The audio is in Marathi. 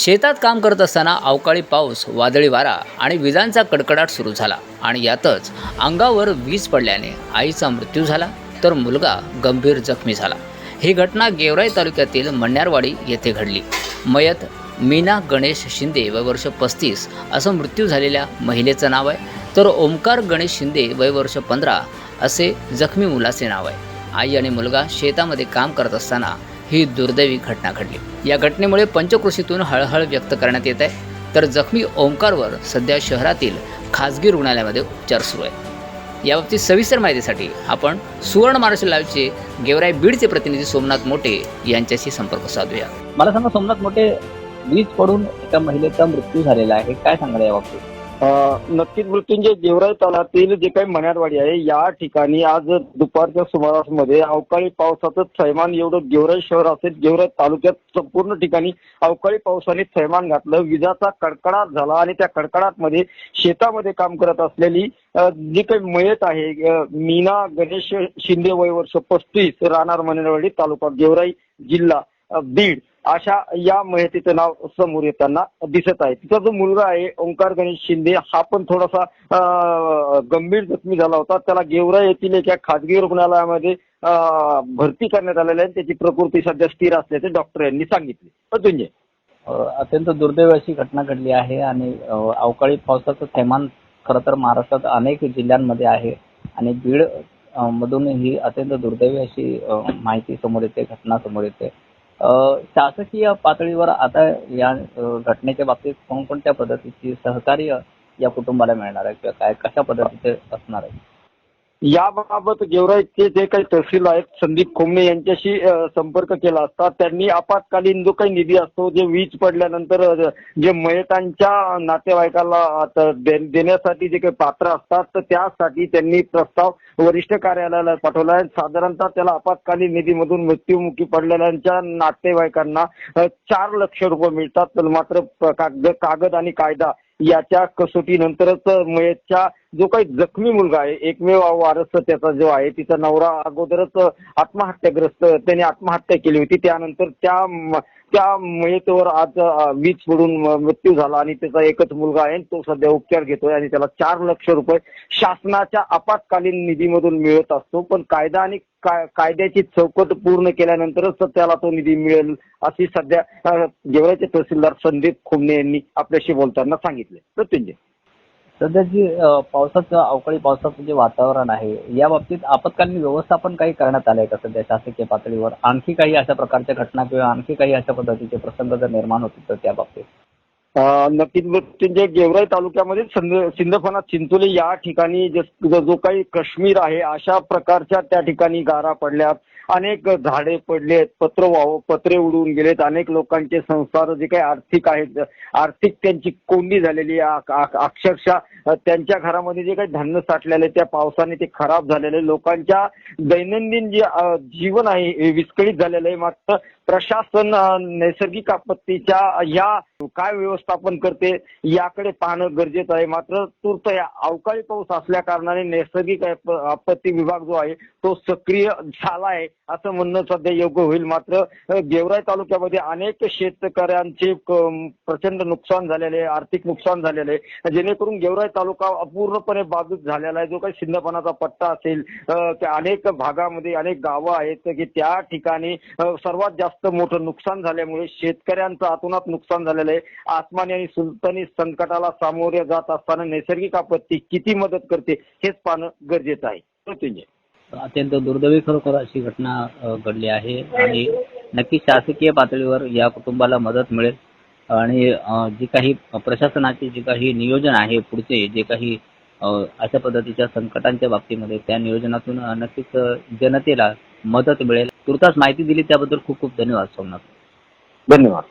शेतात काम करत असताना अवकाळी पाऊस वादळी वारा आणि विजांचा कडकडाट सुरू झाला. आणि यातच अंगावर वीज पडल्याने आईचा मृत्यू झाला तर मुलगा गंभीर जखमी झाला. ही घटना गेवराई तालुक्यातील मण्यारवाडी येथे घडली. मयत मीना गणेश शिंदे वय वर्ष पस्तीस असं मृत्यू झालेल्या महिलेचं नाव आहे. तर ओमकार गणेश शिंदे वय वर्ष पंधरा असे जखमी मुलाचे नाव आहे. आई आणि मुलगा शेतामध्ये काम करत असताना ही दुर्दैवी घटना घडली. या घटनेमुळे पंचकृषीतून हळहळ व्यक्त करण्यात येत आहे. तर जखमी ओंकारवर सध्या शहरातील खासगी रुग्णालयामध्ये उपचार सुरू आहे. याबाबतीत सविस्तर माहितीसाठी आपण सुवर्ण महाराष्ट्र लाईव्हचे गेवराई बीडचे प्रतिनिधी सोमनाथ मोठे यांच्याशी संपर्क साधूया. मला सांगा सोमनाथ मोठे वीज पडून एका महिलेचा मृत्यू झालेला आहे. काय सांगणार या बाबतीत नक्कीच मृत्यूंजय गेवराई तालातील जे काही मण्यारवाडी आहे या ठिकाणी आज दुपारच्या सुमारासमध्ये अवकाळी पावसाचं थैमान एवढं गेवराई शहर असेल गेवराई तालुक्यात संपूर्ण ठिकाणी अवकाळी पावसाने थैमान घातलं. विजाचा कडकडाट झाला आणि त्या कडकडाटमध्ये शेतामध्ये काम करत असलेली जी काही मयत आहे मीना गणेश शिंदे वय वर्ष पस्तीस राहणार मण्यारवाडी तालुका गेवराई जिल्हा बीड. अशा या महितीचं नाव समोर येताना दिसत आहे. तिचा जो मुलगा आहे ओंकार गणेश शिंदे हा पण थोडासा गंभीर जखमी झाला होता. त्याला गेवरा येथील एका खाजगी रुग्णालयामध्ये भरती करण्यात आलेली आहे त्याची प्रकृती सध्या स्थिर असल्याचे डॉक्टर यांनी सांगितले. अतुंजय अत्यंत दुर्दैव अशी घटना घडली आहे आणि अवकाळी पावसाचं थैमान खर तर महाराष्ट्रात अनेक जिल्ह्यांमध्ये आहे आणि बीड मधून ही अत्यंत दुर्दैवी अशी माहिती समोर येते घटना समोर येते. शासकीय पातळीवर आता या घटनेच्या बाबतीत कोणकोणत्या पद्धतीची सहकार्य या कुटुंबाला मिळणार आहे? किंवा काय कशा पद्धतीचे असणार आहे? याबाबत गेवराईचे जे काही तहसील आहेत संदीप खोमणे यांच्याशी संपर्क केला असता त्यांनी आपत्कालीन जो काही निधी असतो जे वीज पडल्यानंतर जे मयतांच्या नातेवाईकाला देण्यासाठी जे काही पात्र असतात तर त्यासाठी त्यांनी प्रस्ताव वरिष्ठ कार्यालयाला पाठवला आहे. साधारणतः त्याला आपत्कालीन निधीमधून मृत्युमुखी पडलेल्यांच्या नातेवाईकांना चार लक्ष रुपये मिळतात तर मात्र कागद कागद आणि कायदा याच्या कसोटीनंतरच मयतच्या जो काही जखमी मुलगा आहे एकमेव वारस त्याचा जो आहे तिचा नवरा अगोदरच आत्महत्याग्रस्त त्याने आत्महत्या केली होती. त्यानंतर त्या त्या मयतेवर आज वीज पडून म- मृत्यू झाला आणि त्याचा एकच मुलगा आहे तो सध्या उपचार घेतोय आणि त्याला चार लक्ष रुपये शासनाच्या आपत्कालीन निधीमधून मिळत असतो. पण कायदा आणि कायद्याची चौकट पूर्ण केल्यानंतरच त्याला तो निधी मिळेल अशी सध्या अ, तहसीलदार संदीप खुमने यांनी आपल्याशी बोलताना सांगितले. मृत्युंजय सध्या जी पावसाचं अवकाळी पावसाचं जे वातावरण आहे या बाबतीत आपत्कालीन व्यवस्थापन काही करण्यात आलंय का सध्या शासकीय पातळीवर? आणखी काही अशा प्रकारच्या घटना किंवा आणखी काही अशा पद्धतीचे प्रसंग जर निर्माण होतील तर त्या बाबतीत. नक्कीच मृत्युंजय गेवराई तालुक्यामध्ये सिंदफणा चिंचोली या ठिकाणी जो काही काश्मीर आहे अशा प्रकारच्या त्या ठिकाणी गारा पडल्यात. अनेक झाडे पडलेत पत्र वाव पत्रे उडून गेलेत अनेक लोकांचे संसार जे काही आर्थिक आहेत आर्थिक त्यांची कोंडी झालेली आहे. अक्षरशः त्यांच्या घरामध्ये जे काही धान्य साठलेले त्या पावसाने ते खराब झालेले लोकांच्या दैनंदिन जे जीवन आहे हे विस्कळीत झालेलं आहे. मात्र प्रशासन नैसर्गिक आपत्तीच्या या काय व्यवस्थापन करते याकडे पाहणं गरजेचं आहे. मात्र तूर्त या अवकाळी पाऊस असल्या कारणाने नैसर्गिक आपत्ती विभाग जो आहे तो सक्रिय झाला आहे. असं म्हणणं सध्या योग्य होईल. मात्र गेवराई तालुक्यामध्ये अनेक शेतकऱ्यांचे प्रचंड नुकसान झालेले आहे आर्थिक नुकसान झालेले आहे. जेणेकरून गेवराई तालुका अपूर्णपणे बाधित झालेला आहे. जो काही शिंदपणाचा पट्टा असेल त्या अनेक भागामध्ये अनेक गावं आहेत की त्या ठिकाणी सर्वात जास्त मोठं नुकसान झाल्यामुळे शेतकऱ्यांचं आतोनात नुकसान झालेलं आहे. आसमानी आणि सुलतानी संकटाला सामोरे जात असताना नैसर्गिक आपत्ती किती मदत करते हेच पाहणं गरजेचं आहे. मृत्युंजय अत्यंत दुर्दैवी खरोखर अशी घटना घडली आहे. आणि नक्की शासकीय पातळीवर या कुटुंबाला मदत मिळेल. आणि जे जी काही प्रशासनाचे जे काही नियोजन आहे पुढचे जे काही अशा पद्धतीच्या संकटांच्या बाबतीमध्ये त्या नियोजनातून नक्कीच जनतेला मदत मिळेल. तुर्तास माहिती दिली त्याबद्दल खूप खूप धन्यवाद सोमनाथ. धन्यवाद.